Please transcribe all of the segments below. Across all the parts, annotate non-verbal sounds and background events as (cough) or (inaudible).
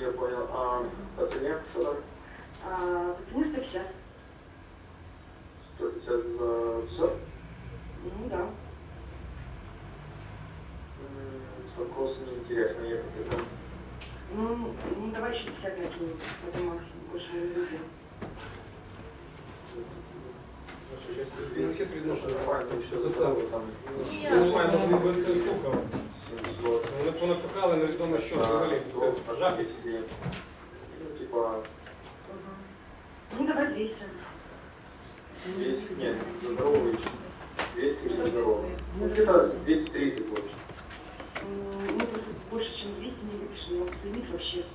Я понял. А по цене что там? А, почему 150? 150 за все? Ну да. Сокос неинтересно ехать. Это Ну, ну давай 60 накинем. Это максимум. Больше мы не будем. Він хід відношення нормально, все за за це. целую там. Я не знаю, може він стукав. Вони понапихали, невідомо що взагалі. Це жах якийсь. Ну, типа, Ну давай 200. 200, нет, за здоровый. 200 или за здоровый. Ну, где-то 230 больше. Ну, тут больше, чем 200 не выпишешь. Вот лимит вообще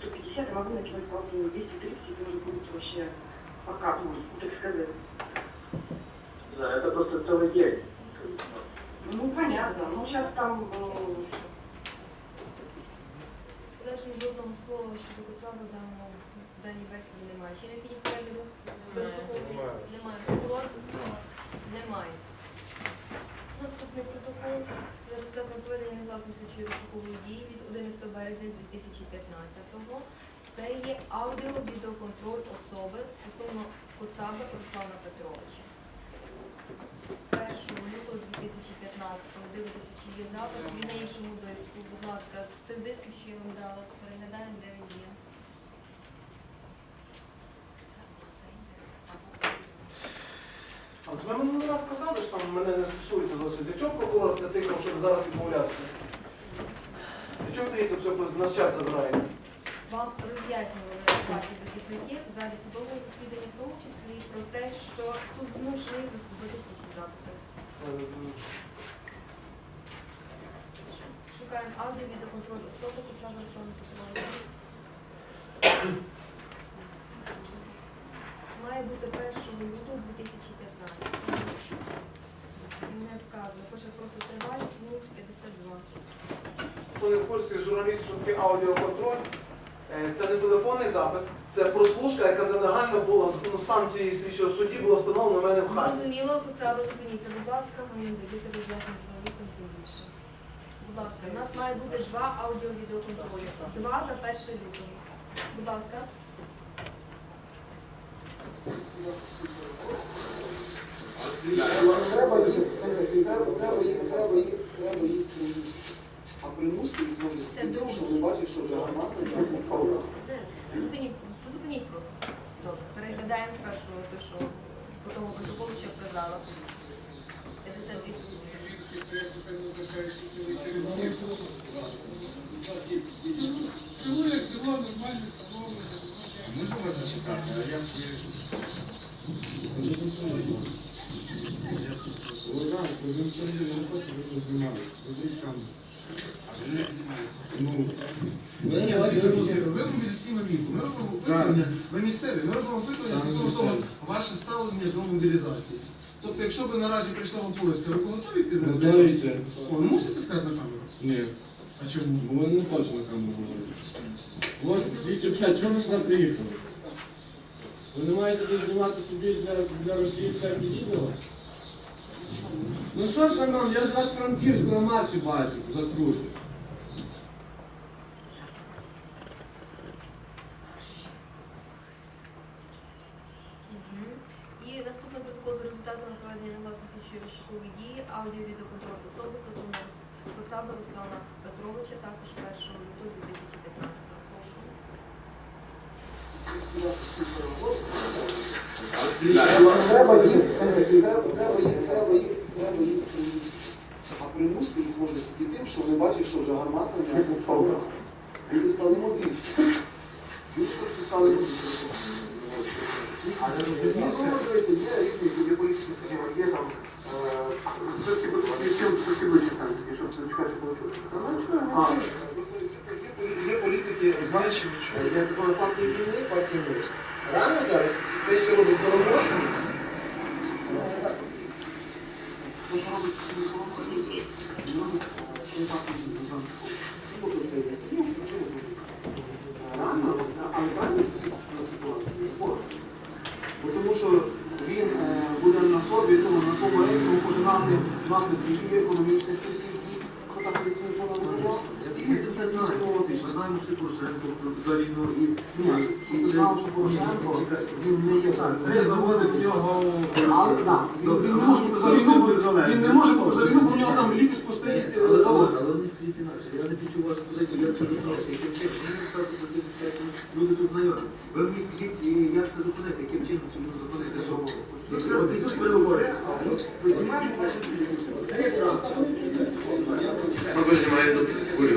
150. Я могу накинуть половину. 230 это уже будет вообще пока, ну, так сказать. Да, это просто целый день. Ну, понятно. Ну, сейчас там... Подальшому жодного слова щодо Коцаба в даному в даній бесіді немає. Чи необхідність перегляду? Переслуховування? Немає. Немає. Прокурор? Немає. Наступний протокол за результатом проведення негласної слідчої розшукової дії від 11 березня 2015-го. Це є аудіо-відеоконтроль особи стосовно Коцаба Руслана Петровича. 1 лютого 2015-го дивитися, чи є запис, він на іншому диску. Будь ласка, з тих дисків, що я вам дала, переглядаємо, де він є. Ви минулий раз казали, що там мене не стосується досвід. Для чого прокурор це тикав, щоб зараз відмовлятися? Для чого даєте все нас час забираєте? Вам роз'яснювали ваші захисники в залі судового засідання, в тому числі про те, що суд змушений заслухати ці всі записи. Шукаємо аудіо відеоконтроль особи Коцаба Руслана Петровича. Має бути 1 лютого 2015. Не вказано. Пише просто тривалість 052. Хто не в курсі журналістів, що таке аудіоконтроль, це не телефонний запис, це прослушка, яка нелегально була, ну, санкції слідчого судді було встановлено на мене в хаті. Зрозуміло, Коцаба, зупиніться, будь ласка, ми не даєте роз'яснення журналістам тим. Будь ласка, у нас має бути два аудіо-відеоконтролі. Два за 1 лютого. Будь ласка. Треба їх, треба їх, треба їх, треба їх. А може Це друге. що вони бачать, що вже гармата. Зупиніть, зупиніть просто. Добре, переглядаємо спершу те, що по тому протоколу, що я вказала. 52 секунди. Село як село, нормальне село. Можна вас запитати, а я Олега, ви не хочу, ви не знімали. Ведіть камеру. А ви не Ну, Ні, Вадик, ви мобілізаційна місто. Ми робимо опитування, ви місцеві, ми робимо опитування стосовно того, ваше ставлення до мобілізації. Тобто, якщо б наразі прийшла повістка, ви готові йти на Ну, мобілізацію? дивіться. О, ви мусите сказати на камеру? Ні, А чому? бо вони не хочуть на камеру говорити. Вот, скільки п'ять, чого ви сюди приїхали? Ви не маєте тут знімати собі для, для Росії всякі відео? Ну що, шановні, я ж вас Франківську на масі бачу. Мгм. І наступний протокол за результатами проведення слідчої розшукової дії, аудіо-відеоконтроль особи стосовно Коцаба Руслана Петровича, також 1 лютого 2015 Прошу. Треба їх, треба їх, треба їх, треба їх. А примусити їх може тільки тим, що вони бачать, що вже гармата не впала. Люди стали мудріші. Люди трошки стали мудріші. Але ж ну, є різні є політики, скажімо, є там е, все-таки все-таки ближче там, щоб це чекати, що було Є політики, знаєш, партія війни, партія миру. Реально зараз те, що робить Коломойський, то, що робить Сергій Коломойський, він робить е, партію війни. Ну, тобто це йде. Ну, Реально, але правильно це ситуація? Форма. Бо тому що він е, буде на собі, ну, на своєму рейтингу пожинати наслідки і економічних кризів, що так працює понад держава. І це все знаємо. Ми знаємо, що Порошенко за війну і Ні, що Порошенко, він не є Три заводи в нього. Але так, Він, він не може бути за війну, він не може бути за війну, бо в нього там в Ліпецьку стоїть е, завод. але вони скажіть інакше. Я не почув вашу позицію, я це запитався, яким чином. Ви мені сказали, що ви люди тут знайомі. Ви мені скажіть, як це зупинити, яким чином можна зупинити, що якраз йдуть переговори. Ви знімаєте ваші Це якраз. Або знімає до курю.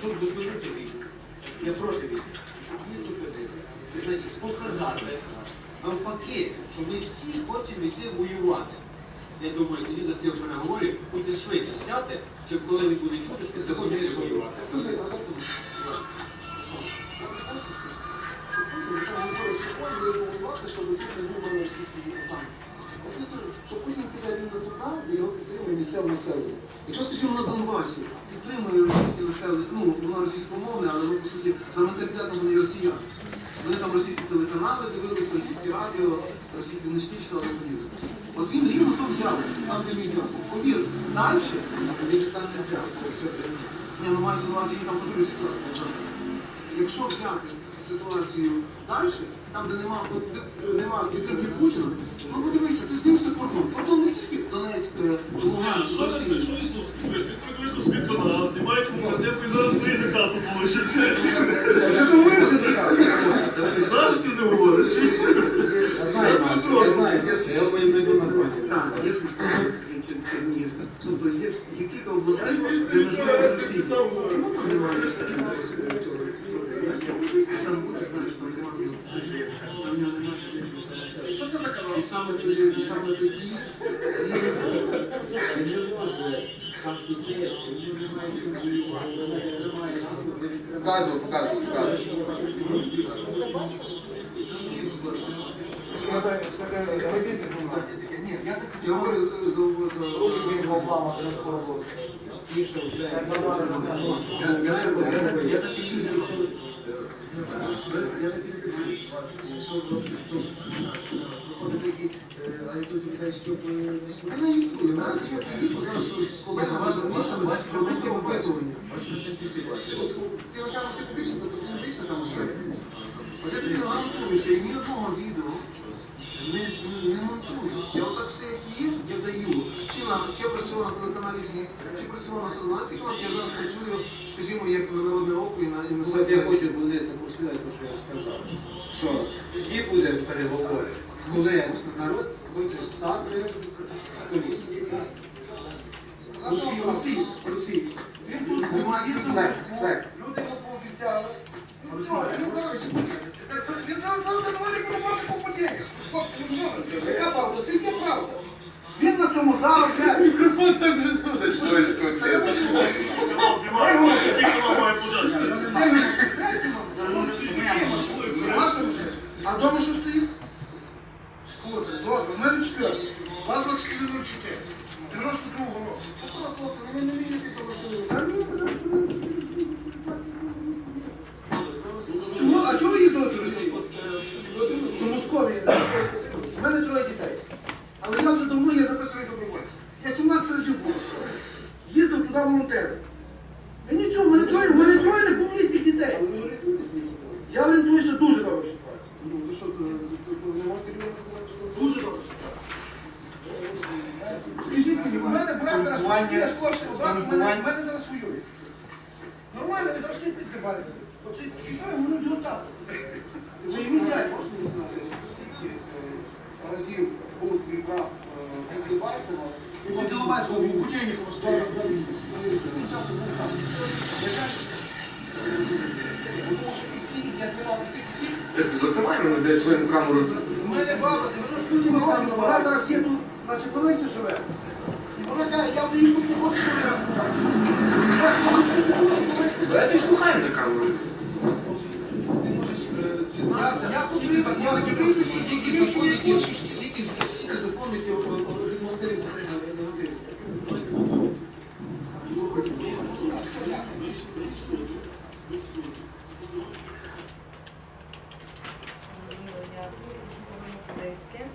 щоб зупинити. Я проти війни. Щоб. Це значить показати навпаки, що ми всі хочемо йти воювати. Я думаю, тоді за стіл переговорів Путін швидше сяде, чим коли він буде чути, що ти воювати. Щоб не вибрали всі ці там. От я кажу, що Путін піде рівно туди, де його підтримує місцеве населення. Якщо, скажімо, на Донбасі підтримує російське населення, ну, воно російськомовне, але ну, по суті, за менталітетом вони росіяни. Вони там російські телеканали дивилися, російське радіо, російські книжки читали подібне. От він рівно тут взяв, там де мій взяв. Повір, далі він там не взяв. Ні, ну мається на увазі, які там подивили ситуацію. Якщо взяти ситуацію далі, там, де нема, нема підтримки Путіна, ну подивися, ти знімся кордон. Кордон не тільки Донецьк, е, Луганськ, Росія. Що прикрито свій канал, знімають кухнятку і зараз прийде касу получить. Вже домовився до так. Знаєш, що ти не говориш? Я знаю, я знаю, я потім дойду на фронті. Так, Чернігівська. Тобто є кілька областей, де межують з Росією. Чому немає? Там буде, знаєш, там немає. Там немає. Що це за канал? І саме тоді, і саме тоді. Він не може там піти, він не має чим воювати, він не тримає Показував, показував, показував. Ні, я так я говорю за Тише вже. Я я так я так і люблю, що я так і люблю вас, що робити виходить і агітують людей, щоб не сіли. Я не агітую, нас я приїхав зараз з колегами, ваші ваші опитування. Ваші великі всі ти на камеру ти публічно, тобто ти не публічно там уже. От я тобі гарантую, що я ні одного відео не, не монтую. Я отак все, як є, я даю. Чи, на, чи працював на телеканалі ЗІ, чи працював на 112 каналі, чи я зараз працюю, скажімо, як на народне око і на, і на сайті. Я хочу буде це пошлювати, те, що я сказав. Що тоді буде переговори, коли народ хоче стати Олексій, Олексій, Олексій. Він тут немає. Люди йому пообіцяли. Ну що, він зараз... Він зараз на велику роботу по подіях. Хлопці, ну що ви? Яка правда? Це яка правда? Він на цьому заробляє. Мікрофон так вже судить близько. Знімаємо, який канал має подати. А вдома що стоїть? Добре, в мене четвертий. У вас 2404. 92 року. Хлопці, ви не вірите за. Чому, а чого ви їздили до Росії? До Московії. У мене троє дітей. Але я вже давно є записаний добровольцем. Я 17 разів був. в Московії. Їздив туди волонтером. І нічого, в мене троє, в мене троє неповнолітніх дітей. Я орієнтуюся дуже добре в ситуації. Ну, ви що, ви не можете людям сказати, що Дуже добре ситуація. Скажіть мені, у мене брат зараз воює, я скорше, брат у мене, у мене зараз воює. Нормально, ви завжди підтримаєте. Оце і що я можу зготати? Це і мій дядь. можна не знати, скільки е, разів був твій брат в Дебайсово, і Ну, Діловайського, у Кутєнікова стоїть. Тому що і ті, я знімав і тих, і тих, Закривай мене десь своїм камеру. У мене баба 97 років, вона зараз є тут, значить, в Олесі живе. І вона каже, я вже їх тут не хочу туди Давайте слухаємо на камеру. Я тут законів, тут скільки законів, скільки скільки законів від монастирів отримали негативно. Зрозуміло, дякую. Повернути диски.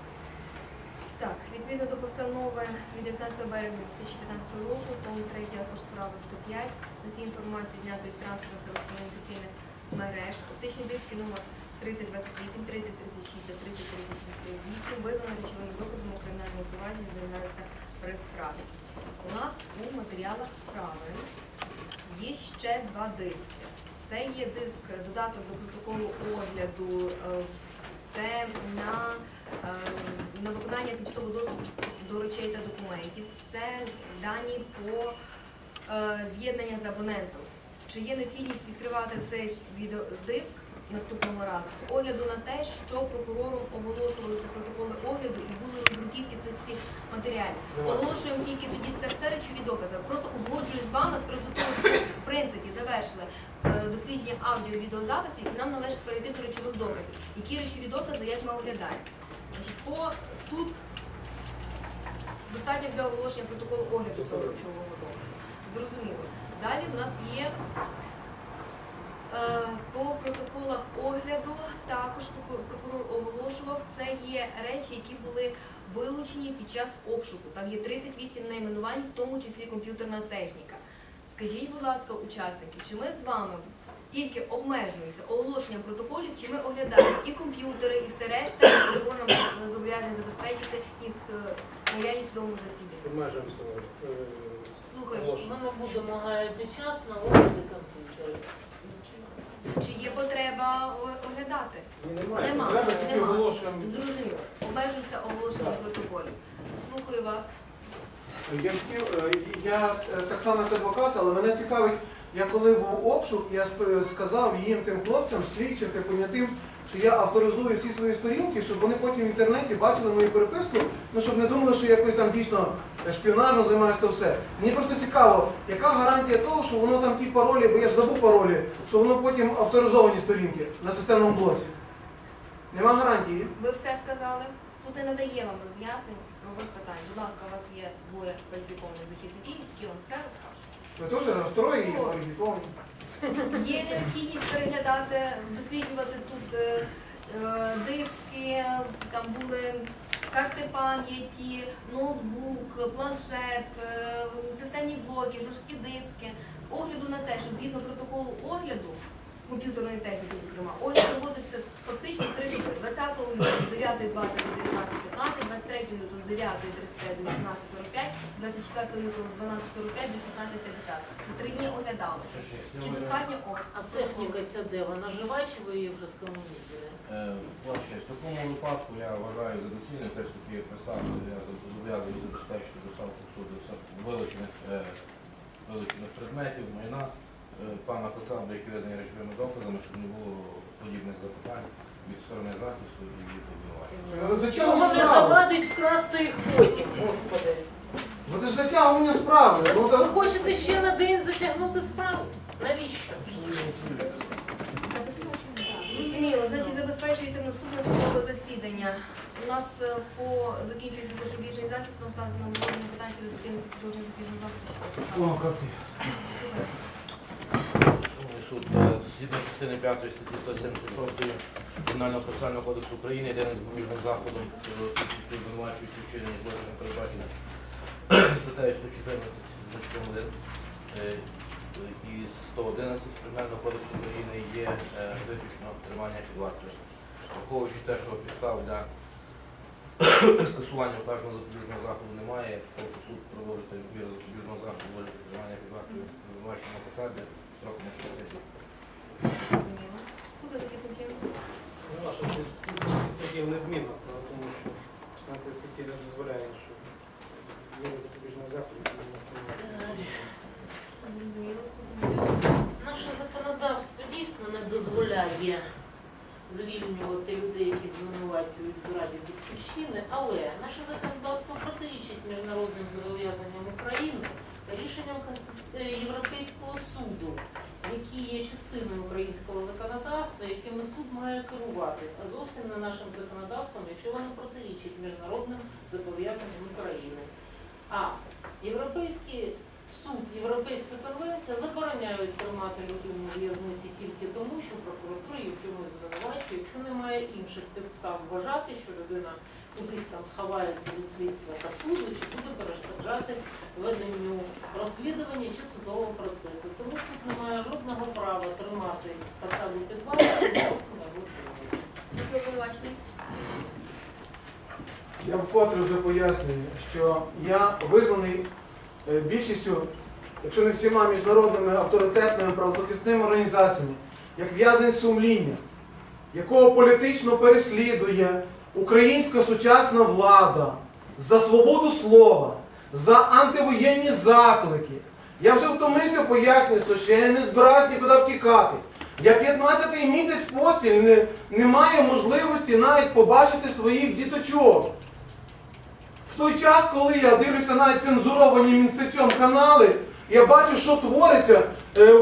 Так, відповідно до постанови від 19 березня 2015 року, тому 3 також справи 105, носій інформації знятої з транспортних телекомунікаційних мереж, оптичні диски номер 3028, 3036 та 3038 визнано речовими доказами у кримінальному провадженні зберігаються при справі. У нас у матеріалах справи є ще два диски. Це є диск додаток до протоколу огляду. е, Це на, е, на виконання тимчасового доступу до речей та документів. Це дані по з'єднання з абонентом. Чи є необхідність відкривати цей відеодиск наступного разу з огляду на те, що прокурором оголошувалися протоколи огляду і були роздруківки цих всіх матеріалів. Оголошуємо тільки тоді це все речові докази. Просто узгоджую з вами з приводу того, що в принципі завершили е, дослідження аудіо відеозаписів і нам належить перейти до речових доказів. Які речові докази, як ми оглядаємо? Значить, по тут достатньо для оголошення протоколу огляду цього речового доказу. Зрозуміло. Далі в нас є е, по протоколах огляду також проку- прокурор оголошував, це є речі, які були вилучені під час обшуку. Там є 38 найменувань, в тому числі комп'ютерна техніка. Скажіть, будь ласка, учасники, чи ми з вами тільки обмежуємося оголошенням протоколів, чи ми оглядаємо і комп'ютери, і все решта, і прокурор нам зобов'язаний забезпечити їх е, наявність в судовому засіданні? Обмежуємося. Е, Слухаю, оголошенням. Ми не час на огляди комп'ютерів. чи є потреба о- оглядати? Ні, немає. Нема, Треба тільки нема. оголошуємо. Зрозуміло. Обмежується оголошенням протоколів. Слухаю вас. Я хотів, е, я е, так само як адвокат, але мене цікавить, я коли був обшук, я сп- сказав їм тим хлопцям, слідчим та понятим, що я авторизую всі свої сторінки, щоб вони потім в інтернеті бачили мою переписку, ну щоб не думали, що я якось там дійсно шпіонажно займаюся то все. Мені просто цікаво, яка гарантія того, що воно там ті паролі, бо я ж забув паролі, що воно потім авторизовані сторінки на системному блоці. Нема гарантії. Ви все сказали. Суд не надає вам роз'яснень з правових питань. Будь ласка, у вас є двоє кваліфікованих захисників, які вам все розкажуть. Ви теж строї і кваліфіковані. Є необхідність переглядати, досліджувати тут е, е, диски, там були карти пам'яті, ноутбук, планшет, е, системні блоки, жорсткі диски. З огляду на те, що згідно протоколу огляду комп'ютерної техніки, зокрема, огляд проводився фактично 20 лютого з 9.20 до 19.15, 23 лютого з 9.35 до 18.45, 24 лютого з 12.45 до 16.50. Це три дні оглядалося. Чи достатньо о, А техніка ця де? Вона жива чи ви її вже скомунізували? Е, Ваша в такому випадку я вважаю за доцільне все ж таки представити, я зобов'язую забезпечити доставку суду вилучених, е, вилучених предметів, майна е, пана Коцаба, які визнані речовими доказами, щоб не було подібних запитань сторони захисту і від обвинувачення. За чого не завадить вкрасти їх потім, господи? Бо це ж затягування справи. Ну, Ви та- хочете ще на день затягнути справу? Навіщо? Зрозуміло, значить забезпечуєте наступне судове засідання. У нас е, по закінчується запобіжний захист, нам ставиться на обговорення питань щодо доцільності продовження запобіжного заходу. О, капі. Слухаю. Суд, згідно частини 5 статті 176 Кримінального процесуального кодексу України, єдиним запобіжним заходом щодо слідчі обвинувачуючи вчинення злочину передбачено статтею 114 значком 1 е, і 111 Кримінального кодексу України є е, виключно тримання під вартою. Враховуючи те, що підстав для скасування вказаного запобіжного заходу немає, прошу суд продовжити міру запобіжного заходу тримання під вартою обвинуваченого посади строком на 60. Зрозуміло. Слухай захисників. Ну, Наша статтів незмінна, тому що 16 статті не дозволяє, що є запобіжний захід, не існує. Зрозуміло, слухаю. Наше законодавство дійсно не дозволяє звільнювати людей, яких звинувачують в раді батьківщини, але наше законодавство протирічить міжнародним зобов'язанням України та рішенням Конституції Європейського суду, які є частиною українського законодавства, якими суд має керуватись, а зовсім не нашим законодавством, якщо воно протирічить міжнародним зобов'язанням України. А Європейський суд, Європейська конвенція забороняють тримати людину в в'язниці тільки тому, що прокуратура її в чомусь звинувачує, якщо немає інших підстав вважати, що людина кудись там сховається від слідства та суду, чи буде перешкоджати веденню розслідування чи судового процесу. Тому суд не має жодного права тримати відносно його звільнення. Я вкотре вже пояснюю, що я визнаний е, більшістю, якщо не всіма міжнародними авторитетними правозахисними організаціями, як в'язень сумління, якого політично переслідує українська сучасна влада за свободу слова, за антивоєнні заклики. Я вже втомився пояснювати, що я не збираюсь нікуди втікати. Я 15-й місяць поспіль не, не маю можливості навіть побачити своїх діточок. В той час, коли я дивлюся навіть цензуровані Мінстецьом канали, я бачу, що твориться е,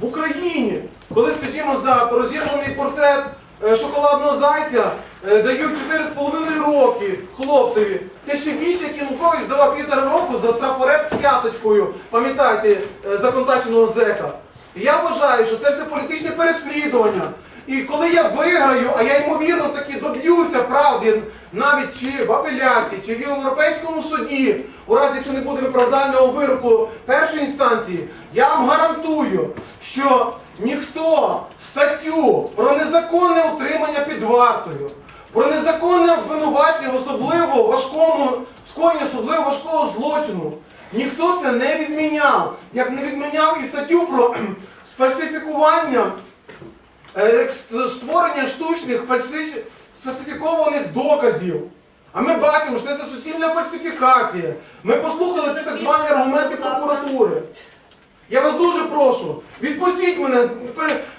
в Україні. Коли, скажімо, за розірваний портрет е, шоколадного зайця е, дають 4,5 роки хлопцеві. Це ще більше, як Янукович давав півтора року за трафарет з сяточкою, пам'ятаєте, е, законтаченого зека. І я вважаю, що це все політичне переслідування. І коли я виграю, а я ймовірно таки доб'юся правди навіть чи в апеляції, чи в Європейському суді, у разі якщо не буде виправдального вироку першої інстанції, я вам гарантую, що ніхто статтю про незаконне утримання під вартою, про незаконне обвинувачення особливо важкому скоєнні особливо важкого злочину. Ніхто це не відміняв, як не відміняв і статтю про (clears throat) сфальсифікування е, створення штучних сфальсифікованих доказів. А ми бачимо, що це суцільна фальсифікація. Ми послухали ці так звані аргументи прокуратури. Я вас дуже прошу, відпустіть мене.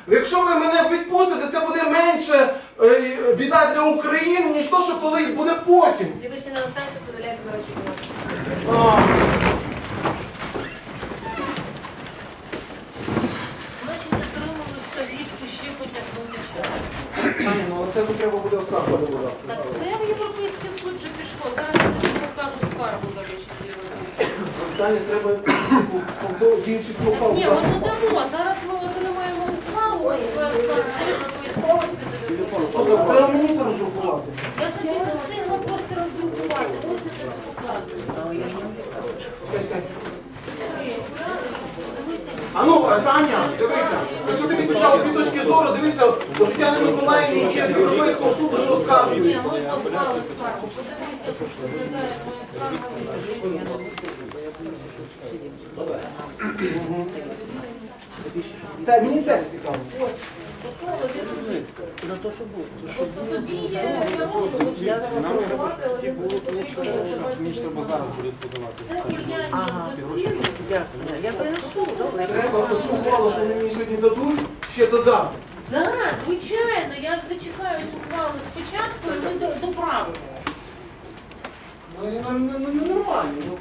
Якщо ви мене відпустите, це буде менше е, біда для України, ніж то, що коли буде потім. Підвищена нотація подаляється Марачуку. А, Значить, не стримували вказівку ще потягнути ну це не треба буде оскаржувати, будь ласка. Так це в Європейський суд вже пішло. Зараз я тобі покажу скаргу, до речі. Таня, треба повтор- дівчинку Так, попав. Ні, ми додамо. Зараз ми отримаємо ухвалу, ось твоя скарга Європейського суду. Слухай, Треба мені то роздрукувати. Я тобі не встигла просто роздрукувати. Ось я тобі показую. Чекай, чекай. А ну, Таня, дивися, якщо тобі цікаво дві точки зору, дивися, до Тетяни Миколаївни є з Європейського суду, що Ні, ми послали скаргу. Подивися, як виглядає моя скарга. Та мені теж цікаво. За те, що був. Тобто тобі є, я можу тому що мені треба зараз буде подавати. Ясно, я принесу, добре. Треба оцю ухвалу, що мені сьогодні дадуть, ще додати. Да, звичайно, я ж дочекаю ухвали спочатку, і ми до- доправимо. Ну, і ну, ну, нормально.